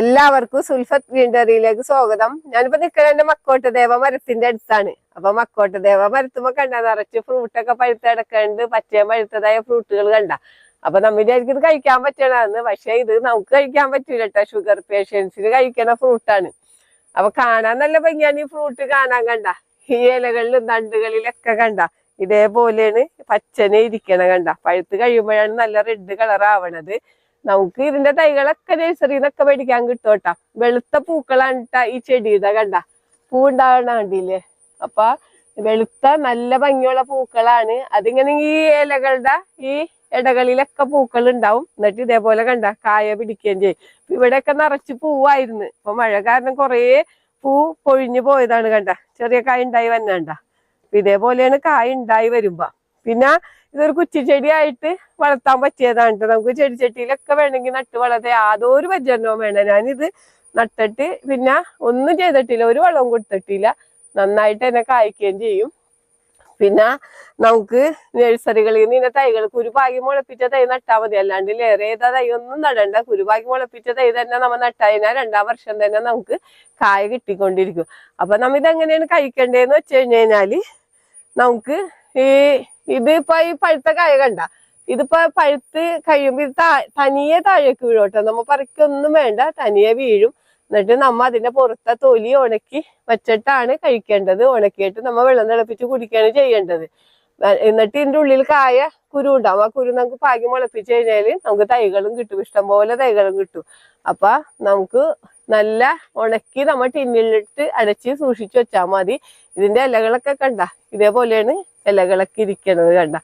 എല്ലാവർക്കും സുൽഫത്ത് ഗ്രീൻഡറിയിലേക്ക് സ്വാഗതം. ഞാനിപ്പോ നിൽക്കുന്നത് എന്റെ മക്കോട്ട ദേവ മരത്തിന്റെ അടുത്താണ്. അപ്പൊ മക്കോട്ട ദേവ മരത്തുമ്പോ കണ്ട നിറച്ച് ഫ്രൂട്ടൊക്കെ പഴുത്ത് കിടക്കുന്നുണ്ട് പച്ചയും പഴുത്തതായ ഫ്രൂട്ടുകൾ കണ്ട. അപ്പൊ നമ്മൾ വിചാരിക്കും ഇത് കഴിക്കാൻ പറ്റണമെന്ന് പക്ഷെ ഇത് നമുക്ക് കഴിക്കാൻ പറ്റൂല കേട്ടോ ഷുഗർ പേഷ്യൻസിന് കഴിക്കണ ഫ്രൂട്ടാണ് അപ്പൊ കാണാൻ നല്ല ഭംഗിയാണ് ഈ ഫ്രൂട്ട് കാണാൻ കണ്ട. ഈ ഇലകളിലും തണ്ടുകളിലൊക്കെ കണ്ട. ഇതേപോലെയാണ് പച്ചനെ ഇരിക്കണ കണ്ട. പഴുത്ത് കഴിയുമ്പോഴാണ് നല്ല റെഡ് കളർ ആവണത്. നമുക്ക് ഇതിന്റെ തൈകളൊക്കെ നഴ്സറിയിൽ നിന്നൊക്കെ മേടിക്കാൻ കേട്ടാ വെളുത്ത പൂക്കളാണ് ഈ ചെടിയുടെ കണ്ട. പൂ ഉണ്ടാവണ കണ്ടില്ലേ? അപ്പൊ വെളുത്ത നല്ല ഭംഗിയുള്ള പൂക്കളാണ്. അതിങ്ങനെ ഈ ഇലകളുടെ ഈ ഇടകളിലൊക്കെ പൂക്കൾ ഉണ്ടാവും എന്നിട്ട് ഇതേപോലെ കണ്ട കായ പിടിക്കുകയും ചെയ്യും. ഇപ്പൊ ഇവിടെയൊക്കെ നിറച്ച് പൂവായിരുന്നു. ഇപ്പൊ മഴ കാരണം കുറേ പൂ പൊഴിഞ്ഞു പോയതാണ് കണ്ട. ചെറിയ കായ ഉണ്ടായി വന്നണ്ട ഇതേപോലെയാണ് കായ ഉണ്ടായി വരുമ്പോ. പിന്നെ ഇതൊരു കുറ്റിച്ചെടിയായിട്ട് വളർത്താൻ പറ്റിയതാണ് ട്ടോ. നമുക്ക് ചെടിച്ചട്ടിയിലൊക്കെ വേണമെങ്കിൽ നട്ട് വളർത്താൻ ഒരു പരിചരണവും വേണ്ട. ഞാനിത് നട്ടിട്ട് പിന്നെ ഒന്നും ചെയ്തിട്ടില്ല. ഒരു വളവും കൊടുത്തിട്ടില്ല. നന്നായിട്ട് എന്നെ കായ്ക്കുകയും ചെയ്യും. പിന്നെ നമുക്ക് നഴ്സറികളിൽ നിന്ന് ഇതിന്റെ തൈകൾ കുരുപാകി മുളപ്പിച്ച തൈ നട്ടാൽ മതി. അല്ലാണ്ട് ലേറെ ഏതാ തൈ ഒന്നും നടണ്ട. കുരുപാകി മുളപ്പിച്ച തൈ തന്നെ നമ്മൾ നട്ടതിനാൽ രണ്ടാം വർഷം തന്നെ നമുക്ക് കായ കിട്ടിക്കൊണ്ടിരിക്കും. അപ്പൊ നമ്മ ഇതെങ്ങനെയാണ് കഴിക്കേണ്ടതെന്ന് വെച്ച് കഴിഞ്ഞ് കഴിഞ്ഞാൽ നമുക്ക് ഈ ഇതിപ്പോ ഈ പഴുത്ത കായ കണ്ട. ഇതിപ്പോ പഴുത്ത് കഴിയുമ്പോ ഇത് തനിയെ താഴേക്ക് വീഴോട്ടെ. നമ്മ പറിക്കൊന്നും വേണ്ട തനിയെ വീഴും. എന്നിട്ട് നമ്മ അതിന്റെ പുറത്തെ തൊലി ഉണക്കി വച്ചിട്ടാണ് കഴിക്കേണ്ടത്. ഉണക്കിയിട്ട് നമ്മ വെള്ളം തിളപ്പിച്ച് കുടിക്കുകയാണ് ചെയ്യേണ്ടത്. എന്നിട്ട് ഇതിന്റെ ഉള്ളിൽ കായ കുരു ഉണ്ടാവും. ആ കുരു നമുക്ക് പാകി മുളപ്പിച്ച് കഴിഞ്ഞാൽ നമുക്ക് തൈകളും കിട്ടും. ഇഷ്ടംപോലെ തൈകളും കിട്ടും. അപ്പൊ നമുക്ക് നല്ല ഉണക്കി നമ്മ ടിന്നിലിട്ട് അടച്ച് സൂക്ഷിച്ചു വെച്ചാൽ മതി. ഇതിന്റെ ഇലകളൊക്കെ കണ്ട. ഇതേപോലെയാണ് ഇലകളൊക്കെ ഇരിക്കണത് കണ്ട.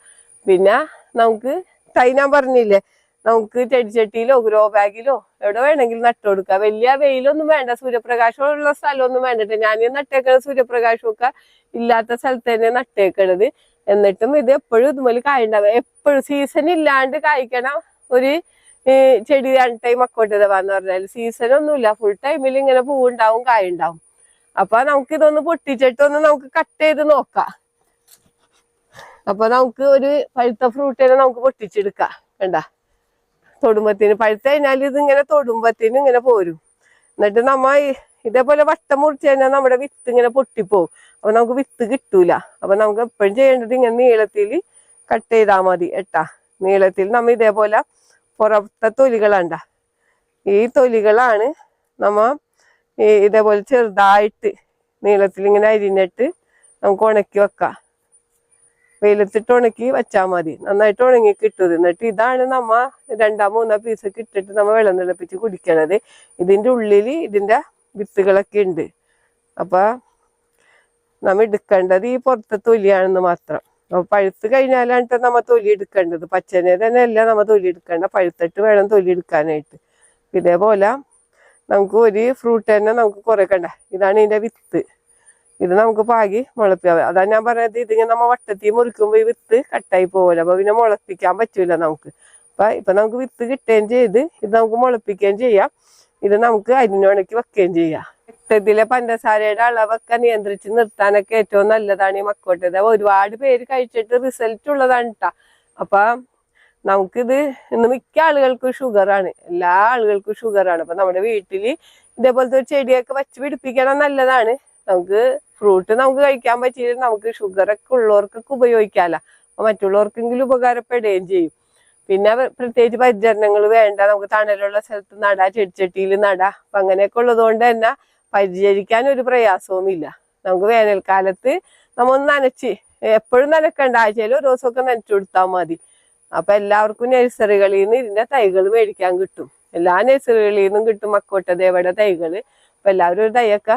പിന്നെ നമുക്ക് തൈ ഞാൻ പറഞ്ഞില്ലേ നമുക്ക് ചെടിച്ചട്ടിയിലോ ഗ്രോ ബാഗിലോ എവിടെ വേണമെങ്കിലും നട്ടു കൊടുക്കാം. വലിയ വെയിലൊന്നും വേണ്ട സൂര്യപ്രകാശമുള്ള സ്ഥലമൊന്നും വേണ്ടിട്ട്. ഞാൻ നട്ടേക്കണത് സൂര്യപ്രകാശമൊക്കെ ഇല്ലാത്ത സ്ഥലത്ത് തന്നെ നട്ടേക്കണത്. എന്നിട്ടും ഇത് എപ്പോഴും ഇതുപോലെ കായുണ്ടാവും. എപ്പോഴും സീസൺ ഇല്ലാണ്ട് കായ്ക്കണം ഒരു ചെടി ചെടി ടൈം മക്കോട്ടതവാന്ന് പറഞ്ഞാൽ സീസൺ ഒന്നുമില്ല. ഫുൾ ടൈമിൽ ഇങ്ങനെ പൂവുണ്ടാവും കായുണ്ടാവും. അപ്പൊ നമുക്ക് ഇതൊന്ന് പൊട്ടിച്ചിട്ടൊന്ന് നമുക്ക് കട്ട് ചെയ്ത് നോക്കാം. അപ്പൊ നമുക്ക് ഒരു പഴുത്ത ഫ്രൂട്ടിനെ നമുക്ക് പൊട്ടിച്ചെടുക്കാം കണ്ട? തൊടുമ്പത്തിന് പഴുത്ത കഴിഞ്ഞാൽ ഇത് ഇങ്ങനെ തൊടുമ്പത്തിന് ഇങ്ങനെ പോരും. എന്നിട്ട് നമ്മ ഇതേപോലെ വട്ടം മുറിച്ച് കഴിഞ്ഞാൽ നമ്മുടെ വിത്ത് ഇങ്ങനെ പൊട്ടിപ്പോവും. അപ്പൊ നമുക്ക് വിത്ത് കിട്ടൂല. അപ്പൊ നമുക്ക് എപ്പോഴും ചെയ്യേണ്ടത് ഇങ്ങനെ നീളത്തിൽ കട്ട് ചെയ്താൽ മതി എട്ടാ നീളത്തിൽ നമ്മ ഇതേപോലെ പുറത്തെ തൊലികളണ്ട. ഈ തൊലികളാണ് നമ്മ ഇതേപോലെ ചെറുതായിട്ട് നീളത്തിൽ ഇങ്ങനെ അരിഞ്ഞിട്ട് നമുക്ക് ഉണക്കി വെക്കാം. വെയിലത്തിട്ട് ഉണക്കി വെച്ചാൽ മതി. നന്നായിട്ട് ഉണങ്ങി കിട്ടും എന്നിട്ട് ഇതാണ് നമ്മ രണ്ടാം മൂന്നാം പീസ് കിട്ടിട്ട് നമ്മ വെള്ളം തിളപ്പിച്ച് കുടിക്കണത്. ഇതിന്റെ ഉള്ളിൽ ഇതിന്റെ വിത്തുകളൊക്കെ ഉണ്ട് അപ്പൊ നമ്മ എടുക്കേണ്ടത് ഈ പുറത്തെ തൊലിയാണെന്ന് മാത്രം. അപ്പൊ പഴുത്ത് കഴിഞ്ഞാലാണ് നമ്മ തൊലി എടുക്കേണ്ടത്. പച്ചനെ തന്നെ അല്ല നമ്മ തൊലി എടുക്കേണ്ട പഴുത്തിട്ട് വേണം തൊലി എടുക്കാനായിട്ട്. ഇതേപോലെ നമുക്ക് ഒരു ഫ്രൂട്ട് തന്നെ നമുക്ക് കുറേ കണ്ട. ഇതാണ് ഇതിന്റെ വിത്ത്. ഇത് നമുക്ക് പാകി മുളപ്പിക്കാം അതാ ഞാൻ പറഞ്ഞത് ഇതിങ്ങനെ നമ്മ വട്ടത്തി മുറിക്കുമ്പോ ഈ വിത്ത് കട്ടായി പോവില്ല അപ്പൊ പിന്നെ മുളപ്പിക്കാൻ പറ്റൂല നമുക്ക്. അപ്പൊ ഇപ്പൊ നമുക്ക് വിത്ത് കിട്ടുകയും ചെയ്ത് ഇത് നമുക്ക് മുളപ്പിക്കുകയും ചെയ്യാം. ഇത് നമുക്ക് അരിഞ്ഞുണക്കി വെക്കുകയും ചെയ്യാം. രക്തത്തിലെ പഞ്ചസാരയുടെ അളവൊക്കെ നിയന്ത്രിച്ച് നിർത്താനൊക്കെ ഏറ്റവും നല്ലതാണ് ഈ മക്കോട്ടത് ഒരുപാട് പേര് കഴിച്ചിട്ട് റിസൾട്ട് ഉള്ളതാണ് കേട്ടാ അപ്പൊ നമുക്കിത് ഇന്ന് മിക്ക ആളുകൾക്കും ഷുഗറാണ് എല്ലാ ആളുകൾക്കും ഷുഗറാണ് അപ്പൊ നമ്മുടെ വീട്ടിൽ ഇതേപോലത്തെ ഒരു ചെടിയൊക്കെ വെച്ച് പിടിപ്പിക്കണം നല്ലതാണ്. നമുക്ക് ഫ്രൂട്ട് നമുക്ക് കഴിക്കാൻ പറ്റിയില്ല. നമുക്ക് ഷുഗർ ഷുഗറൊക്കെ ഉള്ളവർക്കൊക്കെ ഉപയോഗിക്കാമല്ല അപ്പൊ മറ്റുള്ളവർക്കെങ്കിലും ഉപകാരപ്പെടുകയും ചെയ്യും. പിന്നെ പ്രത്യേകിച്ച് പരിചരണങ്ങൾ വേണ്ട. നമുക്ക് തണലുള്ള സ്ഥലത്ത് നടാ ചെടിച്ചട്ടിയിൽ നടാ. അപ്പൊ അങ്ങനെയൊക്കെ ഉള്ളതുകൊണ്ട് തന്നെ പരിചരിക്കാൻ ഒരു പ്രയാസവും ഇല്ല നമുക്ക് വേനൽക്കാലത്ത് നമ്മ ഒന്ന് നനച്ച് എപ്പോഴും നനക്കേണ്ട. ആഴ്ചയിൽ ഒരു ദിവസമൊക്കെ നനച്ചു കൊടുത്താൽ മതി. അപ്പൊ എല്ലാവർക്കും നഴ്സറികളിൽ നിന്ന് ഇതിന്റെ തൈകൾ മേടിക്കാൻ കിട്ടും. എല്ലാ നഴ്സറികളിൽ നിന്നും കിട്ടും മക്കോട്ടതേവയുടെ തൈകൾ അപ്പൊ എല്ലാവരും ഒരു തൈയൊക്കെ